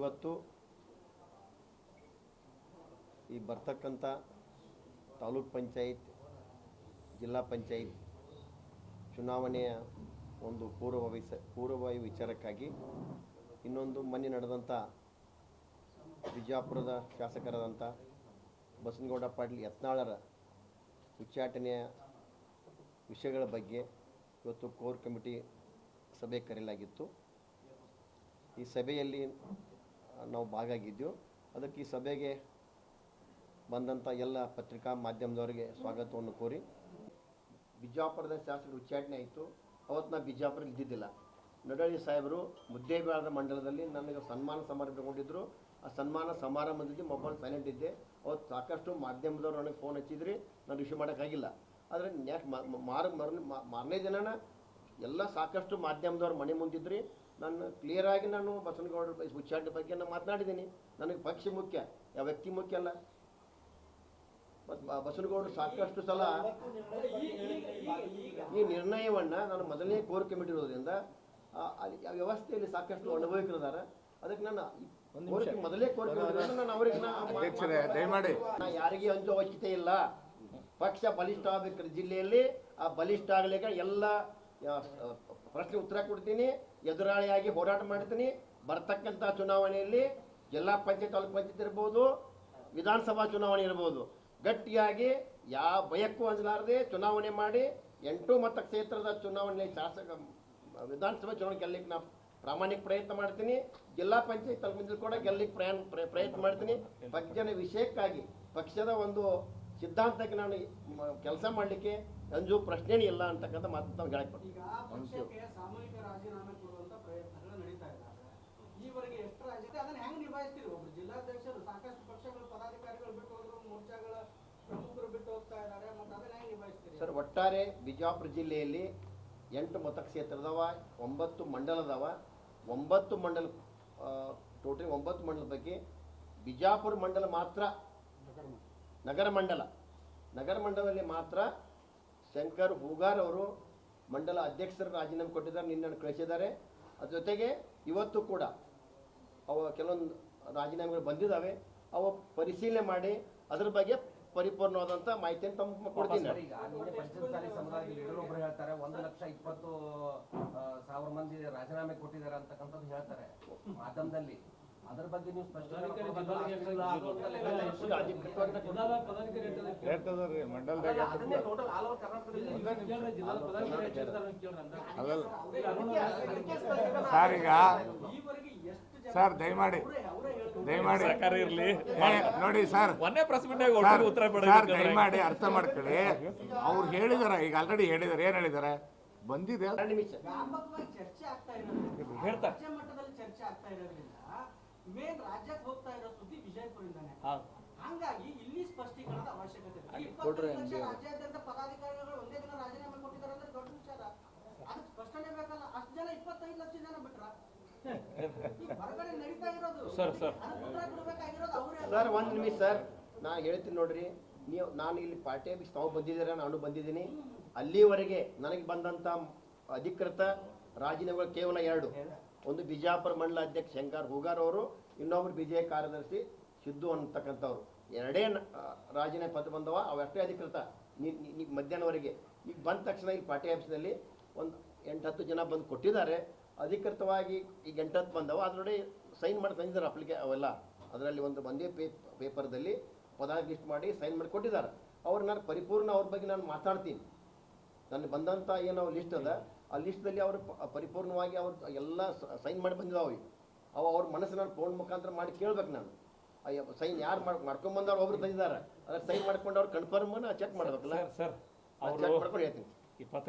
ಇವತ್ತು ಈ ಬರ್ತಕ್ಕಂಥ ತಾಲೂಕ್ ಪಂಚಾಯತ್, ಜಿಲ್ಲಾ ಪಂಚಾಯತ್ ಚುನಾವಣೆಯ ಒಂದು ಪೂರ್ವ ಪೂರ್ವವಾಯು ವಿಚಾರಕ್ಕಾಗಿ ಇನ್ನೊಂದು ಮೊನ್ನೆ ನಡೆದಂಥ ಬಿಜಾಪುರದ ಶಾಸಕರಾದಂಥ ಬಸನಗೌಡ ಪಾಟೀಲ್ ಯತ್ನಾಳರ ಉಚ್ಚಾಟನೆಯ ವಿಷಯಗಳ ಬಗ್ಗೆ ಇವತ್ತು ಕೋರ್ ಕಮಿಟಿ ಸಭೆ ಕರೆಯಲಾಗಿತ್ತು. ಈ ಸಭೆಯಲ್ಲಿ ನಾವು ಭಾಗಿಯಾಗಿದ್ದೆವು ಅದಕ್ಕೆ ಈ ಸಭೆಗೆ ಬಂದಂಥ ಎಲ್ಲ ಪತ್ರಿಕಾ ಮಾಧ್ಯಮದವರಿಗೆ ಸ್ವಾಗತವನ್ನು ಕೋರಿ ಬಿಜಾಪುರದ ಶಾಸಕರು ಉಚ್ಚಾಟನೆ ಆಯಿತು. ಅವತ್ತು ನಾನು ಬಿಜಾಪುರ ಇದ್ದಿದ್ದಿಲ್ಲ ನಡಳಿ ಸಾಹೇಬರು ಮುದ್ದೇಬೇಳದ ಮಂಡಲದಲ್ಲಿ ನನಗೆ ಸನ್ಮಾನ ಸಮಾರಂಭ ತಗೊಂಡಿದ್ದರು ಆ ಸನ್ಮಾನ ಸಮಾರಂಭದಲ್ಲಿ ಮೊಬೈಲ್ ಸೈಲೆಂಟ್ ಇದ್ದೆ. ಅವತ್ತು ಸಾಕಷ್ಟು ಮಾಧ್ಯಮದವ್ರು ನನಗೆ ಫೋನ್ ಹಚ್ಚಿದ್ರಿ, ನಾನು ರಿಸೀವ್ ಮಾಡೋಕ್ಕಾಗಿಲ್ಲ. ಆದರೆ ನೆಕ್ಸ್ಟ್ ಮಾರ ಮರನೇ ಮಾರನೇ ದಿನನ ಎಲ್ಲ ಸಾಕಷ್ಟು ಮಾಧ್ಯಮದವ್ರು ಮನೆ ಮುಂದಿದ್ರಿ. ನಾನು ಕ್ಲಿಯರಾಗಿ ನಾನು ಬಸವನಗೌಡರ ಬಗ್ಗೆ ಉಚ್ಚಾಟನೆ ಬಗ್ಗೆ ನಾನು ಮಾತನಾಡಿದ್ದೀನಿ. ನನಗೆ ಪಕ್ಷ ಮುಖ್ಯ ಯಾವ ವ್ಯಕ್ತಿ ಮುಖ್ಯ ಅಲ್ಲ. ಮತ್ತು ಬಸನಗೌಡರು ಸಾಕಷ್ಟು ಸಲ ಈ ನಿರ್ಣಯವನ್ನ ನಾನು ಮೊದಲನೇ ಕೋರ್ ಕಮಿಟಿ ಇರೋದ್ರಿಂದ ಆ, ವ್ಯವಸ್ಥೆಯಲ್ಲಿ ಸಾಕಷ್ಟು ಅನುಭವಿಕರಿದಾರ. ಅದಕ್ಕೆ ನಾನು ಮೊದಲೇ ಕೋರ್ ಕಮಿಟಿ ನಾನು ಅವರಿಗೆ ನಾ- ಅಧ್ಯಕ್ಷರೇ ದಯಮಾಡಿ. ನಾ ಯಾರಿಗೆ ಅಂಜೋ ಅವಶ್ಯಕತೆ ಇಲ್ಲ. ಪಕ್ಷ ಬಲಿಷ್ಠ ಆಗಬೇಕು ಜಿಲ್ಲೆಯಲ್ಲಿ ಆ ಬಲಿಷ್ಠ ಆಗಲಿಕ್ಕೆ ಎಲ್ಲ ಪ್ರಶ್ನೆ ಉತ್ತರ ಕೊಡ್ತೀನಿ, ಎದುರಾಳಿಯಾಗಿ ಹೋರಾಟ ಮಾಡ್ತೀನಿ. ಬರ್ತಕ್ಕಂಥ ಚುನಾವಣೆಯಲ್ಲಿ ಜಿಲ್ಲಾ ಪಂಚಾಯತ್, ತಾಲೂಕು ಪಂಚಾಯತ್ ಇರ್ಬೋದು, ವಿಧಾನಸಭಾ ಚುನಾವಣೆ ಇರ್ಬೋದು. ಗಟ್ಟಿಯಾಗಿ ಯಾವ ಭಯಕ್ಕೂ ಅಂಜಲಾರದೆ ಚುನಾವಣೆ ಮಾಡಿ ಎಂಟು ಮತ ಕ್ಷೇತ್ರದ ಚುನಾವಣೆ ಶಾಸಕ, ವಿಧಾನಸಭಾ ಚುನಾವಣೆ ಗೆಲ್ಲಕ್ಕೆ ನಾ ಪ್ರಾಮಾಣಿಕ ಪ್ರಯತ್ನ ಮಾಡ್ತೀನಿ. ಜಿಲ್ಲಾ ಪಂಚಾಯತ್, ತಾಲೂಕು ಕೂಡ ಗೆಲ್ಲಕ್ಕೆ ಪ್ರಯಾಣ ಪ್ರ- ಪ್ರಯತ್ನ ಮಾಡ್ತೀನಿ. ಪಕ್ಷದ ವಿಷಯಕ್ಕಾಗಿ, ಪಕ್ಷದ ಒಂದು ಸಿದ್ಧಾಂತಕ್ಕೆ ನಾನು ಕೆಲಸ ಮಾಡಲಿಕ್ಕೆ ಅಂಜು ಪ್ರಶ್ನೆನೇ ಇಲ್ಲ ಅಂತಕ್ಕಂಥ ಮಾತು ನಾವು ಹೇಳಕ್ ಸರ್ ಒಟ್ಟಾರೆ ಬಿಜಾಪುರ ಜಿಲ್ಲೆಯಲ್ಲಿ ಎಂಟು ಮತಕ್ಷೇತ್ರದವ ಒಂಬತ್ತು ಮಂಡಲದವ ಒಂಬತ್ತು ಮಂಡಲ ಟೋಟಲಿ ಒಂಬತ್ತು ಮಂಡಲ ಬಗ್ಗೆ ಬಿಜಾಪುರ ಮಂಡಲ ಮಾತ್ರ ನಗರ ಮಂಡಲ ನಗರ ಮಂಡಲದಲ್ಲಿ ಮಾತ್ರ ಶಂಕರ್ ಹೂಗಾರ್ ಅವರು ಮಂಡಲ ಅಧ್ಯಕ್ಷರ ರಾಜೀನಾಮೆ ಕೊಟ್ಟಿದ್ದಾರೆ ನಿನ್ನೆ ಕಳಿಸಿದ್ದಾರೆ. ಅದ್ರ ಜೊತೆಗೆ ಇವತ್ತು ಕೂಡ ಅವ ಕೆಲವೊಂದು ರಾಜೀನಾಮೆಗಳು ಬಂದಿದ್ದಾವೆ ಅವ ಪರಿಶೀಲನೆ ಮಾಡಿ ಅದ್ರ ಬಗ್ಗೆ ಪರಿಪೂರ್ಣವಾದಂತ ಮಾಹಿತಿಯನ್ನು ತಮ್ಮ ಕೊಡ್ತೀನಿ ಒಬ್ರು ಹೇಳ್ತಾರೆ ಒಂದು ಲಕ್ಷ ಇಪ್ಪತ್ತು ಸಾವಿರ ಮಂದಿ ರಾಜೀನಾಮೆ ಕೊಟ್ಟಿದ್ದಾರೆ ಅಂತಕ್ಕಂಥದ್ದು ಹೇಳ್ತಾರೆ ಮಾಧ್ಯಮದಲ್ಲಿ. ಅದ್ರ ಬಗ್ಗೆ ನೀವು ಸ್ಪಷ್ಟೀಕರಣ ಮಂಡಲದಾಗ ಸರ್ ಈಗ ಸರ್ ದಯಮಾಡಿ. ದಯಮಾಡಿ. ಇರಲಿ. ಇರ್ಲಿ ನೋಡಿ ಸರ್. ಒಂದೇ ಪ್ರಶ್ನೆ ಉತ್ತರ ಸರ್ ದಯಮಾಡಿ ಅರ್ಥ ಮಾಡ್ಕೊಳ್ಳಿ. ಅವ್ರು ಹೇಳಿದಾರೆ ಈಗ ಆಲ್ರೆಡಿ ಹೇಳಿದಾರೆ. ಏನ್ ಹೇಳಿದಾರೆ? ಬಂದಿದೆ. ಹೇಳ್ತಾರೆ. ಮೇನ್ ರಾಜ್ಯಕ್ಕೆ ಹೋಗ್ತಾ ಇರೋ ಸುದ್ದಿ ವಿಜಯಪುರದಿಂದಾನೆ. ಹಂಗಾಗಿ ಇಲ್ಲಿ ಸ್ಪಷ್ಟೀಕರಣದ ಅವಶ್ಯಕತೆ ಇದೆ. ಈ ಇಪ್ಪತ್ತೈದು ಲಕ್ಷ ರಾಜ್ಯಾದ್ಯಂತ ಪದಾಧಿಕಾರಿಗಳು ಒಂದೇ ದಿನ ರಾಜೀನಾಮೆ ಕೊಟ್ಟಿದ್ದಾರೆ ಅಂದ್ರೆ ದೊಡ್ಡ ವಿಚಾರ. ಅದಕ್ಕೆ ಸ್ಪಷ್ಟನೆ ಬೇಕಲ್ಲ. ಅಷ್ಟು ಜನ ಇಪ್ಪತ್ತೈದು ಲಕ್ಷ ಜನ ಬಿಟ್ರ? ಈ ಹೊರಗಡೆ ನಡೀತಾ ಇರೋದು. Sir, sir. ಉತ್ತರ ಕೊಡ್ಬೇಕಾಗಿರೋದು ಅವರೇ. ಸರ್ ಒಂದ್ ನಿಮಿಷ ಸರ್. ನಾ ಹೇಳ್ತೀನಿ ನೋಡ್ರಿ. ನೀವು ನಾನು ಇಲ್ಲಿ ಪಾರ್ಟಿ ಆಫೀಸ್ ತಾವು ಬಂದಿದ್ದೀರಾ? ನಾನು ಬಂದಿದ್ದೀನಿ. ಅಲ್ಲಿವರೆಗೆ ನನಗೆ ಬಂದಂಥ ಅಧಿಕೃತ ರಾಜೀನಾಮೆಗಳು ಕೇವಲ ಎರಡು. ಒಂದು ಬಿಜಾಪುರ ಮಂಡಲ ಅಧ್ಯಕ್ಷ ಶಂಕರ್ ಹೂಗಾರ್ ಅವರು, ಇನ್ನೊಬ್ರು ಬಿಜೆಪಿ ಕಾರ್ಯದರ್ಶಿ ಸಿದ್ದು ಅಂತಕ್ಕಂಥವ್ರು ಎರಡೇ ರಾಜೀನಾಮೆ ಪತ್ರ ಬಂದವ ಅವಷ್ಟೇ ಅಧಿಕೃತ ಮಧ್ಯಾಹ್ನವರೆಗೆ. ಈಗ ಬಂದ ತಕ್ಷಣ ಇಲ್ಲಿ ಪಾರ್ಟಿ ಆಫೀಸ್ನಲ್ಲಿ ಒಂದು ಎಂಟು ಹತ್ತು ಜನ ಬಂದು ಕೊಟ್ಟಿದ್ದಾರೆ. ಅಧಿಕೃತವಾಗಿ ಈಗ ಎಂಟತ್ತು ಬಂದವ ಅದರೊಡೆ ಸೈನ್ ಮಾಡಿ ತಂದಿದ್ದಾರೆ ಅಪ್ಲಿಕೆ ಅವೆಲ್ಲ. ಅದರಲ್ಲಿ ಒಂದು ಒಂದೇ ಪೇ ಪೇಪರ್ದಲ್ಲಿ ಪದ ಲಿಸ್ಟ್ ಮಾಡಿ ಸೈನ್ ಮಾಡಿ ಕೊಟ್ಟಿದ್ದಾರೆ. ಅವ್ರು ನಾನು ಪರಿಪೂರ್ಣ ಅವ್ರ ಬಗ್ಗೆ ನಾನು ಮಾತಾಡ್ತೀನಿ. ನನಗೆ ಬಂದಂಥ ಏನು ಲಿಸ್ಟ್ ಅದ. ಆ ಲಿಸ್ಟ್ದಲ್ಲಿ ಅವರು ಪರಿಪೂರ್ಣವಾಗಿ ಅವರು ಎಲ್ಲ ಸೈನ್ ಮಾಡಿ ಬಂದಿದ್ದಾವೆ ಅವು ಅವ್ರ ಮನಸ್ಸಿನಲ್ಲಿ ಫೋನ್ ಮುಖಾಂತರ ಮಾಡಿ ಕೇಳ್ಬೇಕು ನಾನು. ಸೈನ್ ಯಾರು ಮಾಡ್ ಮಾಡ್ಕೊಂಬಂದವ್ರು ಒಬ್ರು ತಂದಿದ್ದಾರೆ. ಅದ್ರ ಸೈನ್ ಮಾಡ್ಕೊಂಡು ಅವ್ರು ಕನ್ಫರ್ಮ್ ಚೆಕ್ ಮಾಡ್ಬೇಕಲ್ಲ? ಸರ್ ಚೆಕ್ ಮಾಡ್ಕೊಂಡು ಹೇಳ್ತೀನಿ. ಇಪ್ಪತ್ತೈದು